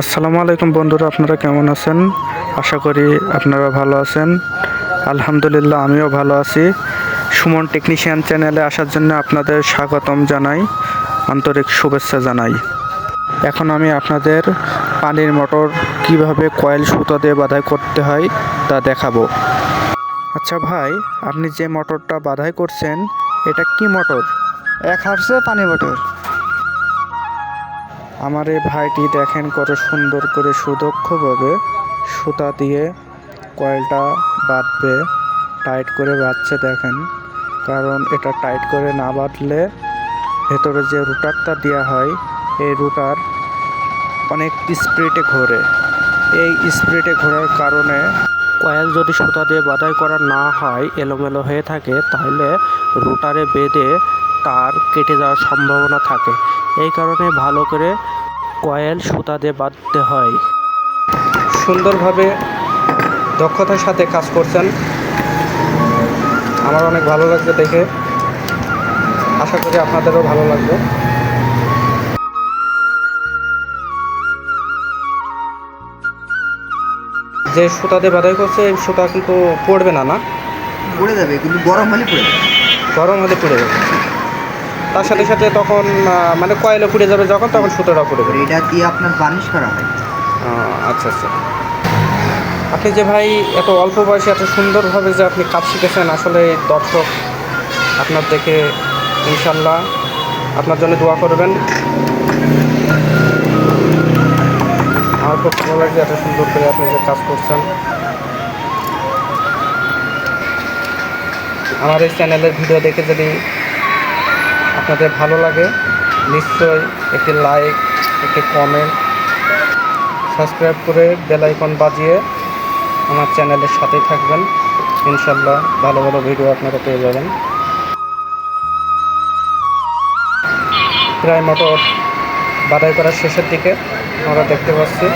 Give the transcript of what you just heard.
আসসালামু আলাইকুম বন্ধুরা, আপনারা কেমন আছেন? আশা করি আপনারা ভালো আছেন। আলহামদুলিল্লাহ, আমিও ভালো আছি। সুমন টেকনিশিয়ান চ্যানেলে আসার জন্য আপনাদের স্বাগতম জানাই। আন্তরিক শুভেচ্ছা জানাই। এখন আমি আপনাদের পানির মোটর কীভাবে কয়েল সুতো দিয়ে বাধাই করতে হয় তা দেখাবো। আচ্ছা ভাই, আপনি যে মোটরটা বাধাই করছেন, এটা কি মোটর? এক হার্সে পানি মোটর। আমার এই ভাইটি দেখেন কত সুন্দর করে সুদক্ষভাবে সুতা দিয়ে কয়েলটা বাঁধবে, টাইট করে বাঁধছে দেখেন। কারণ এটা টাইট করে না বাঁধলে ভেতরে যে রুটারটা দেওয়া হয়, এই রুটার অনেক স্পিডে ঘোরে। এই স্পিডে ঘোরার কারণে কয়েল যদি সুতা দিয়ে বাধাই করা না হয়, এলোমেলো হয়ে থাকে, তাহলে রুটারে বেঁধে তার কেটে যাওয়ার সম্ভাবনা থাকে। এই কারণে ভালো করে কয়েল সুতা দিয়ে বাঁধতে হয়। সুন্দরভাবে দক্ষতার সাথে কাজ করছেন। আমার অনেক ভালো লাগছে দেখে। আশা করি আপনাদেরও ভালো লাগবে। যে সুতা দিয়ে বাধাই করছে এই সুতা কিন্তু পড়বে না না? পড়ে যাবে কিন্তু গরম হলে পড়ে যাবে। গরম হলে পড়ে যাবে। তার সাথে সাথে তখন মানে কয়েলও পুড়ে যাবে যখন তখন সুতোটা পড়ে যাবে। এটা দিয়ে আপনার বার্নিশ করা হয়। আচ্ছা আচ্ছা। আপনি যে ভাই এত অল্প বয়সে এত সুন্দরভাবে যে আপনি কাজ শিখেছেন আসলে দর্শক আপনার দেখে ইনশাল্লাহ আপনার জন্য দোয়া করবেন। খুব ভালো লাগছে, এত সুন্দর করে আপনি যে কাজ করছেন। আমার এই চ্যানেলের ভিডিও দেখে যদি আপনাদের ভালো লাগে, নিশ্চয়ই একটি লাইক, একটি কমেন্ট, সাবস্ক্রাইব করে বেল বাজিয়ে আমার চ্যানেলের সাথেই থাকবেন। ইনশাল্লাহ ভালো ভালো ভিডিও আপনারা পেয়ে যাবেন। প্রায় মোটর বাধাই করার শেষের দিকে আমরা দেখতে পাচ্ছি।